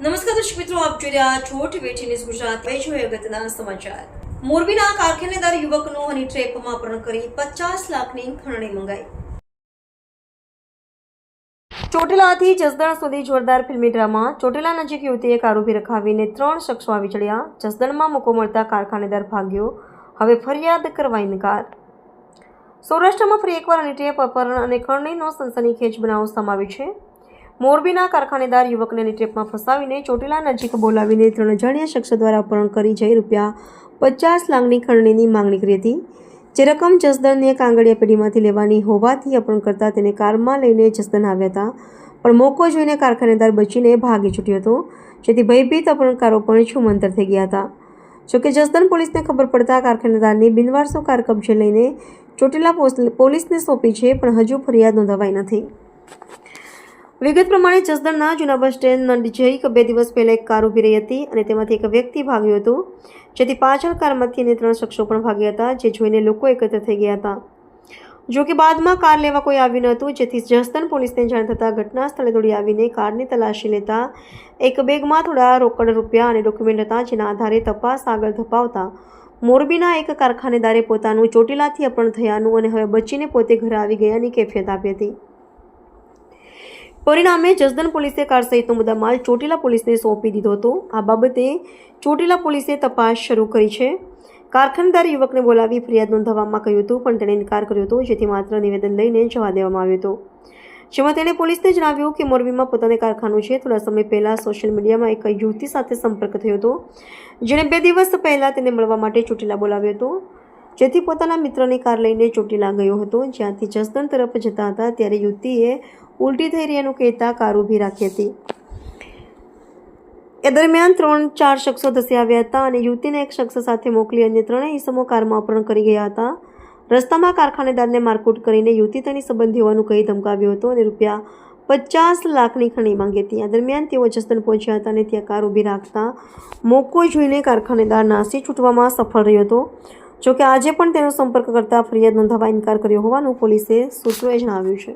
નમસ્કાર દર્શક મિત્રો, આપ જોઈ રહ્યા છો ટીવી ન્યૂઝ ગુજરાત. જોઈએ અગત્યના સમાચાર. મોરબીના કારખાનેદાર યુવકનું હની ટ્રેપમાં અપહરણ કરી પચાસ લાખની ખરણી મંગાઈ. ચોટીલાથી જસદણ સુધી જોરદાર ફિલ્મી ડ્રામા. ચોટીલા નજીક યુવતીએ કાર ઊભી રખાવીને ત્રણ શખ્સો આવી ચડ્યા. જસદણમાં મોકો મળતા કારખાનેદાર ભાગ્યો. હવે ફરિયાદ કરવા ઇનકાર. સૌરાષ્ટ્રમાં ફરી એકવાર હની ટ્રેપ અપહરણ અને ખરણીનો સનસનીખેજ બનાવ સામે છે. મોરબીના કારખાનેદાર યુવકને ટ્રેપમાં ફસાવીને ચોટીલા નજીક બોલાવીને ત્રણ અજાણ્યા શખ્સ દ્વારા અપહરણ કરી જઈ રૂપિયા પચાસ લાખની ખરણીની માંગણી કરી હતી. જે રકમ જસદણને કાંગડિયા પેઢીમાંથી લેવાની હોવાથી અપહરણ કરતા તેને કારમાં લઈને જસદણ આવ્યા હતા. પણ મોકો જોઈને કારખાનેદાર બચીને ભાગી છૂટ્યો હતો, જેથી ભયભીત અપહરણકારો પણ છુમંતર થઈ ગયા હતા. જોકે જસદણ પોલીસને ખબર પડતા કારખાનેદારની બિનવારસો કાર કબજે લઈને ચોટીલા પોલીસને સોંપી છે, પણ હજુ ફરિયાદ નોંધાવાઈ નથી. વિગત પ્રમાણે જસદણના જૂના બસ સ્ટેન્ડ નજીક બે દિવસ પહેલા એક કાર ઊભી રહી હતી અને તેમાંથી એક વ્યક્તિ ભાગ્યો હતો. જેથી પાછળ કારમાંથી અને ત્રણ શખ્સો પણ ભાગ્યા હતા, જે જોઈને લોકો એકત્ર થઈ ગયા હતા. જો કે બાદમાં કાર લેવા કોઈ આવ્યું ન હતું, જેથી જસદણ પોલીસને જાણ થતાં ઘટના સ્થળે દોડી આવીને કારની તલાશી લેતા એક બેગમાં થોડા રોકડ રૂપિયા અને ડોક્યુમેન્ટ હતા, જેના આધારે તપાસ આગળ ધપાવતા મોરબીના એક કારખાનેદારે પોતાનું ચોટીલાથી અપહરણ થયાનું અને હવે બચીને પોતે ઘરે આવી ગયાની કેફિયત આપી હતી. પરિણામે જસદન પોલીસે કાર સહિતનો મુદ્દામાલ ચોટીલા પોલીસને સોંપી દીધો હતો. આ બાબતે ચોટીલા પોલીસે તપાસ શરૂ કરી છે. કારખાનેદાર યુવકને બોલાવી ફરિયાદ નોંધાવવામાં કહ્યું હતું, પણ તેણે ઇનકાર કર્યો હતો, જેથી માત્ર નિવેદન લઈને જવા દેવામાં આવ્યો હતો. જેમાં તેણે પોલીસને જણાવ્યું કે મોરબીમાં પોતાને કારખાનું છે. થોડા સમય પહેલાં સોશિયલ મીડિયામાં એક યુવતી સાથે સંપર્ક થયો હતો, જેણે બે દિવસ પહેલાં તેને મળવા માટે ચોટીલા બોલાવ્યો હતો. જેથી પોતાના મિત્રની કાર લઈને ચોટીલા ગયો હતો. જ્યાંથી જસદણ તરફ જતા હતા, ત્યારે યુવતીએ ઉલટી થઈ રહ્યાનું કહેતા કાર ઊભી રાખી હતી. એ દરમિયાન ત્રણ, ચાર શખ્સો ધસી આવ્યા હતા અને યુવતીને એક શખ્સ સાથે મોકલી અન્ય ત્રણેય ઈસમો કારમાં અપહરણ કરી ગયા હતા. રસ્તામાં કારખાનેદારને મારકૂટ કરીને યુવતી તેની સંબંધી હોવાનું કહી ધમકાવ્યો હતો અને રૂપિયા પચાસ લાખની ખણી માંગી હતી. આ દરમિયાન તેઓ જસદણ પહોંચ્યા હતા અને ત્યાં કાર ઊભી રાખતા મોકો જોઈને કારખાનેદાર નાસી છૂટવામાં સફળ રહ્યો હતો. જોકે આજે પણ તેનો સંપર્ક કરતા ફરિયાદ નોંધાવવા ઇનકાર કર્યો હોવાનું પોલીસે સૂત્રોએ જણાવ્યું છે.